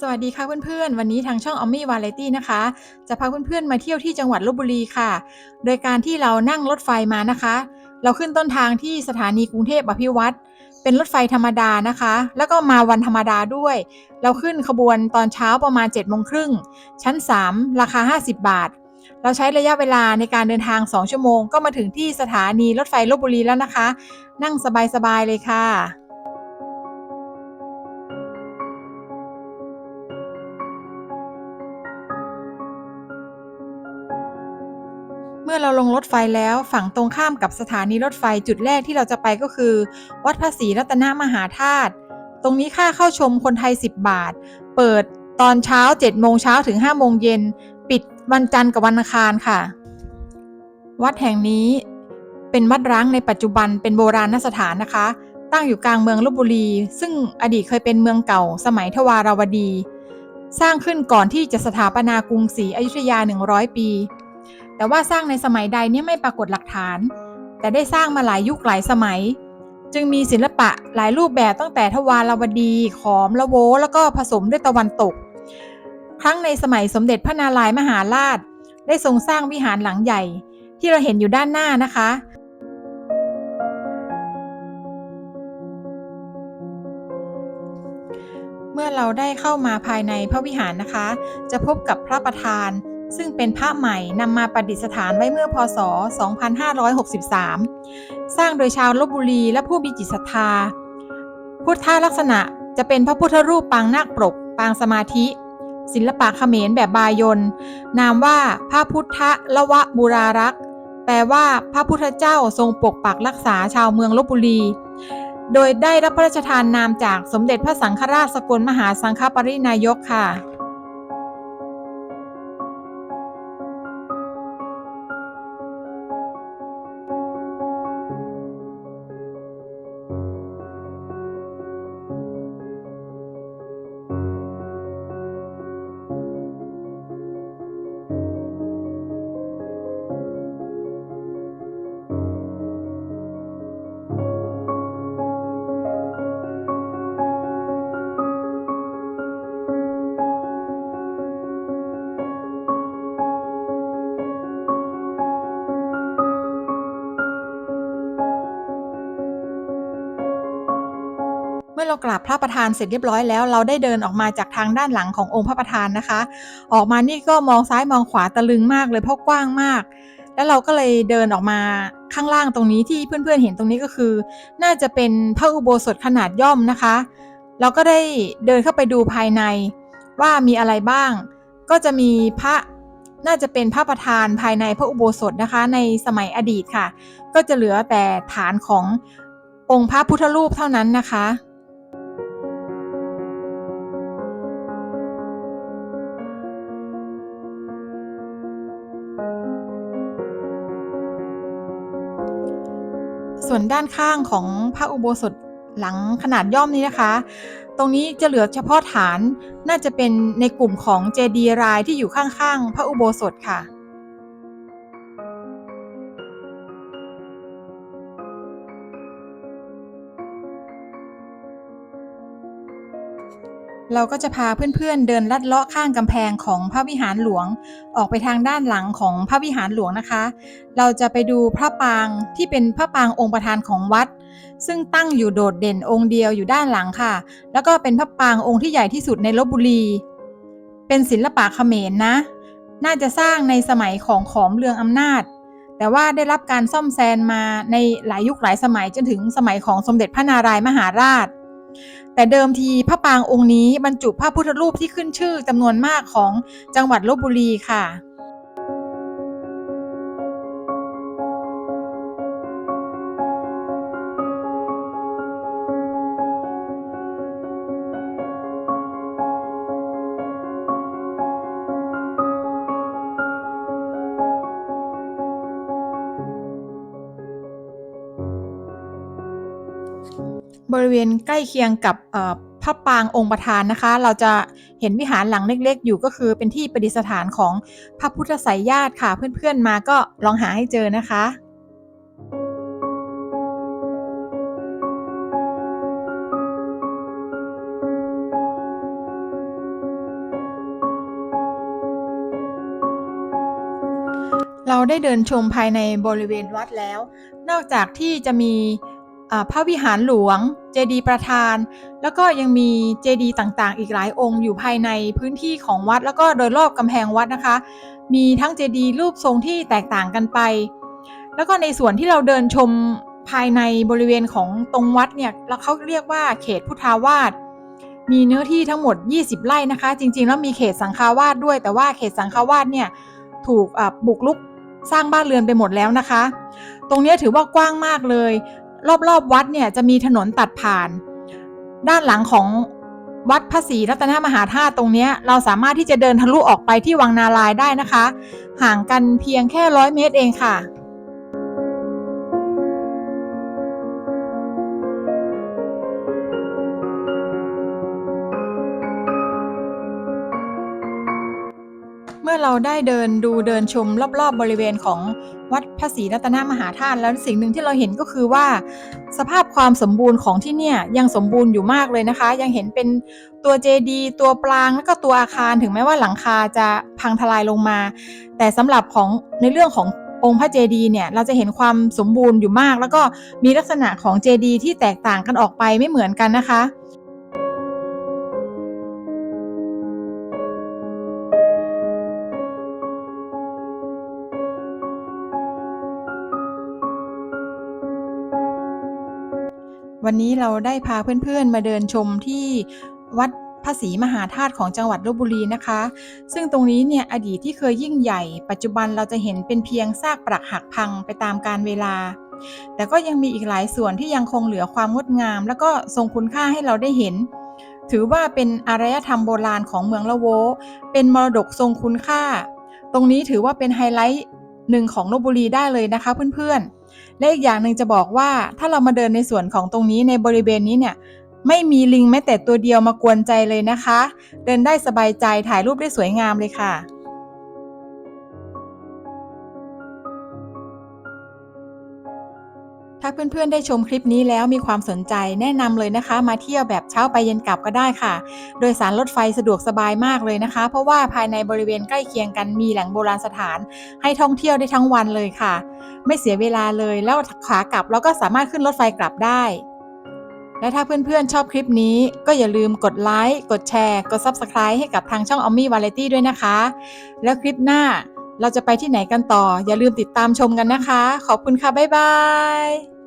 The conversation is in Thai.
สวัสดีค่ะเพื่อนๆ วันนี้ทางช่องออมมี่วาไรตี้นะคะ จะพาเพื่อนๆ มาเที่ยวที่จังหวัดลบบุรีค่ะ โดยการที่เรานั่งรถไฟมานะคะ เราขึ้นต้นทางที่สถานีกรุงเทพอภิวัตรเป็นรถไฟธรรมดานะคะ แล้วก็มาวันธรรมดาด้วย เราขึ้นขบวนตอนเช้าประมาณ7จ็ดโมงครึ่งชั้น 3 ราคา 50 บาท เราใช้ระยะเวลาในการเดินทาง 2 ชั่วโมง ก็มาถึงที่สถานีรถไฟลบบุรีแล้วนะคะ นั่งสบายๆเลยค่ะ อเราลงรถไฟแล้วฝั่งตรงข้ามกับสถานีรถไฟจุดแรกที่เราจะไปก็คือ วัดพระศรีรัตนมหาธาตุตรงนี้ค่าเข้าชมคนไทย 10 บาท เปิดตอนเช้า7โมงเช้าถึง5โมงเย็น ปิดวันจันทร์กับวันอังคารค่ะ วัดแห่งนี้เป็นวัดร้างในปัจจุบันเป็นโบราณสถานนะคะ ตั้งอยู่กลางเมืองลบบุรี ซึ่งอดีตเคยเป็นเมืองเก่า สมัยทวาราวดี สร้างขึ้นก่อนที่จะสถาปนากรุงศรีอยุธยา 100 ปี แต่ว่าสร้างในสมัยใดเนี่ยไม่ปรากฏหลักฐาน แต่ได้สร้างมาหลายยุคหลายสมัย จึงมีศิลปะหลายรูปแบบตั้งแต่ทวารวดี ขอมละโว แล้วก็ผสมด้วยตะวันตก ครั้งในสมัยสมเด็จพระนารายมหาราช ได้ทรงสร้างวิหารหลังใหญ่ ที่เราเห็นอยู่ด้านหน้านะคะเมื่อเราได้เข้ามาภายในพระวิหารนะคะ จะพบกับพระประธาน ซึ่งเป็นพระใหม่นำมาประดิษฐานไว้เมื่อพศ 2563 สร้างโดยชาวลบบุรีและผู้มีจิตศรัทธา พุทธลักษณะจะเป็นพระพุทธรูปปางนาคปรก ปางสมาธิ ศิลปะเขมรแบบบายนนามว่าพระพุทธละวะบุรารักษ์แปลว่าพระพุทธเจ้าทรงปกปักรักษาชาวเมืองลบบุรี โดยได้รับพระราชทานนามจากสมเด็จพระสังฆราชสกลมหาสังฆปรินายกค่ะ มื่อเรากราบพระประธานเสร็จเรียบร้อยแล้ว เราได้เดินออกมาจากทางด้านหลังขององค์พระประธานนะคะ ออกมานี่ก็มองซ้ายมองขวาตะลึงมากเลยเพราะกว้างมาก แล้วเราก็เลยเดินออกมาข้างล่างตรงนี้ที่เพื่อนๆเห็นตรงนี้ก็คือ น่าจะเป็นพระอุโบสถขนาดย่อมนะคะ เราก็ได้เดินเข้าไปดูภายในว่ามีอะไรบ้าง ก็จะมีพระน่าจะเป็นพระประธานภายในพระอุโบสถนะคะ ในสมัยอดีตค่ะ ก็จะเหลือแต่ฐานขององค์พระพุทธรูปเท่านั้นนะคะ ส่วนด้านข้างของพระอุโบสถหลังขนาดย่อมนี้นะคะ ตรงนี้จะเหลือเฉพาะฐานน่าจะเป็นในกลุ่มของเจดีย์รายที่อยู่ข้างๆ พระอุโบสถค่ะ เราก็จะพาเพื่อนๆเดินลัดเลาะข้างกำแพงของพระวิหารหลวง ออกไปทางด้านหลังของพระวิหารหลวงนะคะ เราจะไปดูพระปางที่เป็นพระปางองค์ประธานของวัด ซึ่งตั้งอยู่โดดเด่นองค์เดียวอยู่ด้านหลังค่ะ แล้วก็เป็นพระปางองค์ที่ใหญ่ที่สุดในลบบุรี เป็นศิลปะเขมรนะน่าจะสร้างในสมัยของขอมเรืองอำนาจ แต่ว่าได้รับการซ่อมแซมมาในหลายยุคหลายสมัยจนถึงสมัยของสมเด็จพระนารายมหาราช แต่เดิมทีพระปางองค์นี้บรรจุพระพุทธรูปที่ขึ้นชื่อจำนวนมากของจังหวัดลบบุรีค่ะ บริเวณใกล้เคียงกับพระปางองค์ประธานนะคะ เราจะเห็นวิหารหลังเล็กๆ อยู่ก็คือเป็นที่ประดิษฐานของพระพุทธสายญาติค่ะ เพื่อนๆมาก็ลองหาให้เจอนะคะเราได้เดินชมภายในบริเวณวัดแล้ว นอกจากที่จะมี พระวิหารหลวง เจดีย์ประธาน แล้วก็ยังมีเจดีย์ต่างๆ อีกหลายองค์อยู่ภายในพื้นที่ของวัด แล้วก็โดยรอบกำแพงวัดนะคะ มีทั้งเจดีย์รูปทรงที่แตกต่างกันไป แล้วก็ในส่วนที่เราเดินชมภายในบริเวณของตรงวัดเนี่ยเราเขาเรียกว่าเขตพุทธาวาสมีเนื้อที่ทั้งหมด 20 ไร่นะคะ จริง ๆ แล้วมีเขตสังฆาวาสด้วย แต่ว่าเขตสังฆาวาสเนี่ยถูกบุกรุกสร้างบ้านเรือนไปหมดแล้วนะคะ ตรงนี้ถือว่ากว้างมากเลย รอบๆวัดเนี่ยจะมีถนนตัดผ่าน ด้านหลังของวัดพระศรีรัตนมหาธาตุตรงนี้เราสามารถที่จะเดินทะลุออกไปที่วังนาลายได้นะคะ ห่างกันเพียงแค่ร้อยเมตรเองค่ะ เมื่อเราได้เดินดูเดินชมรอบๆบบริเวณของ วัดพระศรีรัตนมหาธาตุแล้วสิ่งหนึ่งที่เราเห็นก็คือว่า สภาพความสมบูรณ์ของที่เนี่ยยังสมบูรณ์อยู่มากเลยนะคะ ยังเห็นเป็นตัวเจดีย์ตัวปรางแล้วก็ตัวอาคารถึงแม้ว่าหลังคาจะพังทลายลงมา แต่สำหรับของในเรื่องขององค์พระเจดีย์เนี่ยเราจะเห็นความสมบูรณ์อยู่มาก แล้วก็มีลักษณะของเจดีย์ที่แตกต่างกันออกไปไม่เหมือนกันนะคะ วันนี้เราได้พาเพื่อนๆมาเดินชมที่วัดพระศรีมหาธาตุของจังหวัดลบบุรีนะคะ ซึ่งตรงนี้เนี่ยอดีตที่เคยยิ่งใหญ่ ปัจจุบันเราจะเห็นเป็นเพียงซากปรักหักพังไปตามกาลเวลา แต่ก็ยังมีอีกหลายส่วนที่ยังคงเหลือความงดงาม แล้วก็ทรงคุณค่าให้เราได้เห็น ถือว่าเป็นอารยธรรมโบราณของเมืองละโว เป็นมรดกทรงคุณค่า ตรงนี้ถือว่าเป็นไฮไลท์หนึ่งของลบบุรีได้เลยนะคะเพื่อนๆ และอีกอย่างหนึ่งจะบอกว่าถ้าเรามาเดินในส่วนของตรงนี้ในบริเวณนี้เนี่ยไม่มีลิงแม้แต่ตัวเดียวมากวนใจเลยนะคะ เดินได้สบายใจถ่ายรูปได้สวยงามเลยค่ะาเพื่อนๆ ได้ชมคลิปนี้แล้วมีความสนใจแนะนำเลยนะคะ มาเที่ยวแบบเช้าไปเย็นกลับก็ได้ค่ะ โดยสารรถไฟสะดวกสบายมากเลยนะคะ เพราะว่าภายในบริเวณใกล้เคียงกันมีแหล่งโบราณสถาน ให้ท่องเที่ยวได้ทั้งวันเลยค่ะ ไม่เสียเวลาเลยแล้วขากลับเราก็สามารถขึ้นรถไฟกลับได้ และถ้าเพื่อนๆ ชอบคลิปนี้ ก็อย่าลืมกดไลค์กดแชร์ กด Subscribe ให้กับทางช่อง o m m y Variety ด้วยนะคะ แล้วคลิปหน้าเราจะไปที่ไหนกันต่อ อย่าลืมติดตามชมกันนะคะ ขอบคุณค่ะ บ๊ายบาย